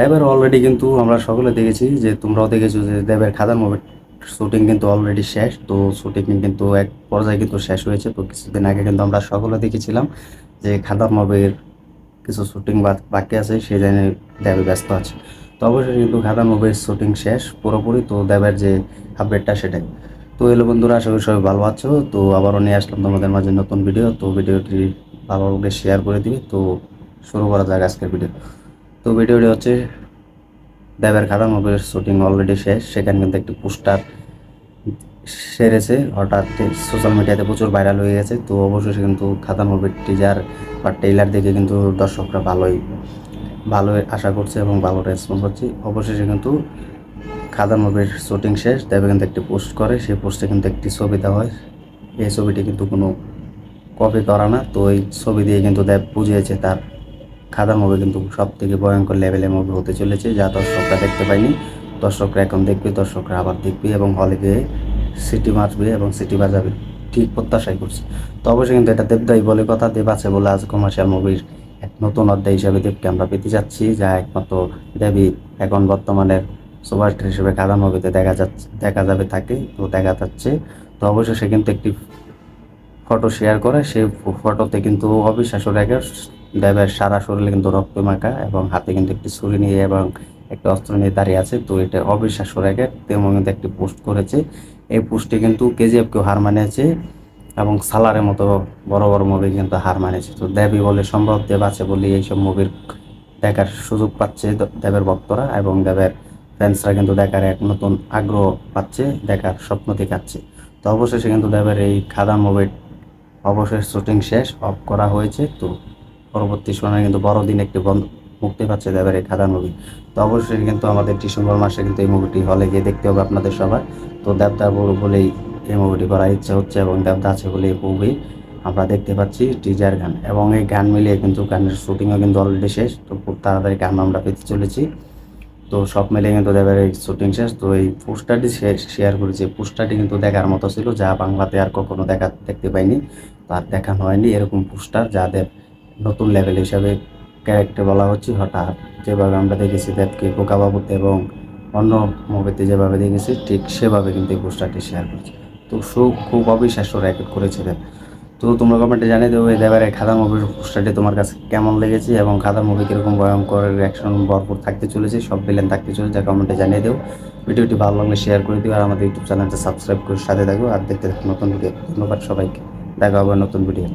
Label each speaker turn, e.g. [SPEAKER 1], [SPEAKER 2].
[SPEAKER 1] দেবের অলরেডি কিন্তু আমরা সকলে দেখেছি যে তোমরাও দেখেছ যে দেবের খাদার মুভির শুটিং কিন্তু অলরেডি শেষ। তো শুটিং কিন্তু এক পর্যায়ে কিন্তু শেষ হয়েছে। তো কিছুদিন আগে কিন্তু আমরা সকলে দেখেছিলাম যে খাদার মুভির কিছু শুটিং বাকি আছে, সেই জন্য দেবে ব্যস্ত আছে। তো অবশ্যই কিন্তু খাদার মুভির শুটিং শেষ পুরোপুরি। তো দেবের যে আপডেটটা সেটাই। তো এলো বন্ধুরা, আশা করি সবাই ভালো আছো। তো আবারও নিয়ে আসলাম তোমাদের মাঝে নতুন ভিডিও তো ভিডিওটি ভালো শেয়ার করে দিবে। তো শুরু করা যাক আজকের ভিডিও ভিডিওটি হচ্ছে দেবের খাতা মুভির শুটিং অলরেডি শেষ। সেখানে কিন্তু একটি পোস্টার সেরেছে। হঠাৎ সোশ্যাল মিডিয়াতে প্রচুর ভাইরাল হয়ে গেছে। তো অবশ্যই কিন্তু খাতা মুভির টিজার বা ট্রেলার দেখে কিন্তু দর্শকরা ভালোই ভালো আশা করছে এবং ভালো রেসপন্স হচ্ছে। অবশেষে কিন্তু খাদা মুভির শুটিং শেষ। দেবে কিন্তু একটি পোস্ট করে। সেই পোস্টে কিন্তু একটি ছবি দেওয়া হয়। এই ছবিটি কিন্তু কোনো কপি করা না। তো এই ছবি দিয়ে কিন্তু দেব বুঝিয়েছে তার খাদার মুভি কিন্তু সব থেকে ভয়ঙ্কর লেভেলের মুভি হতে চলেছে, যা দর্শকরা দেখতে পায়নি। দর্শকরা এখন দেখবে, দর্শকরা আবার দেখবে এবং হলে গিয়ে সিটি মারবে এবং সিটি বাজাবে ঠিক প্রত্যাশাই করছে। তো অবশ্যই কিন্তু এটা দেবদাই বলে কথা, দেব আছে বলে আজ কমার্শিয়াল মুভির এক নতুন অধ্যায় হিসাবে দেবকে আমরা পেতে যাচ্ছি, যা একমাত্র দেবী এখন বর্তমানের সুপারস্টার হিসেবে খাদা মুভিতে দেখা যাচ্ছে দেখা যাবে তাকে, তো দেখা যাচ্ছে। তো অবশ্যই সে কিন্তু একটি ফটো শেয়ার করে সেই ফটোতে কিন্তু অবিশ্বাস্য রেখে দেবের সারা শরীরে কিন্তু রক্ত মাখা এবং হাতে কিন্তু একটি ছুরি নিয়ে এবং একটা অস্ত্র নিয়ে দাঁড়িয়ে আছে। তো এটা অবিশ্বাস্য রেখে তেমন কিন্তু একটি পোস্ট করেছে। এই পোস্টে কিন্তু কেজিএফকেও হার মানিয়েছে এবং সালারের মতো বড় বড় মুভি কিন্তু হার মানিয়েছে। তো দেবী বলে সম্ভব, দেব আছে বলে এইসব মুভির দেখার সুযোগ পাচ্ছে দেবের ভক্তরা এবং দেবের ফ্যান্সরা কিন্তু দেখার এক নতুন আগ্রহ পাচ্ছে, দেখার স্বপ্ন দেখাচ্ছে। তো অবশেষে কিন্তু দেবের এই খাদা মুভির অবশেষ শুটিং শেষ অফ করা হয়েছে। তো পরবর্তী সময়ে কিন্তু বড়দিন একটি বন্ধ মুক্তি পাচ্ছে দেবের এই খাদা মুভি। তো অবশ্যই কিন্তু আমাদের ডিসেম্বর মাসে কিন্তু এই মুভিটি হলে গিয়ে দেখতে হবে আপনাদের সবার। তো দেবদা বলেই এই মুভিটি করার ইচ্ছা হচ্ছে এবং দেবদা আছে বলে এই মুভি আমরা দেখতে পাচ্ছি টিজার গান। এবং এই গান মিলিয়ে কিন্তু গানের শুটিংও কিন্তু অলরেডি শেষ। তো খুব তাড়াতাড়ি গান আমরা পেতে চলেছি। তো সব মিলিয়ে কিন্তু দেবের এই শুটিং শেষ। তো এই পোস্টারটি শেয়ার করেছি। পোস্টারটি কিন্তু দেখার মতো ছিল, যা বাংলাতে আর কখনো দেখা দেখতে পাইনি। তার দেখানো হয়নি এরকম পোস্টার যাদের নতুন লেভেল হিসাবে ক্যারেক্টার বলা হচ্ছে হঠাৎ। যেভাবে আমরা দেখেছি দেবকে বোকাবাবুতে এবং অন্য মুভিতে যেভাবে দেখেছি, ঠিক সেভাবে কিন্তু এই পোস্টারটি শেয়ার করেছে। তো শো খুব অবিশ্বাস্য রেকর্ড করেছে দেব তো তোমরা কমেন্টে জানিয়ে দেবো এই খাদা মুভির পোস্টারটি তোমার কাছে কেমন লেগেছে এবং খাদা মুভি কীরকম ভয়ঙ্কর রিয়াকশন ভরপুর থাকতে চলেছে, সব ভিলেন থাকতে চলেছে কমেন্টে জানিয়ে দেবো ভিডিওটি ভালো লাগলে শেয়ার করে দিও আর আমাদের ইউটিউব চ্যানেলটা সাবস্ক্রাইব করে সাথে থাকো। আর দেখতে থাকো নতুন ভিডিও ধন্যবাদ সবাইকে। দেখা হবে নতুন ভিডিও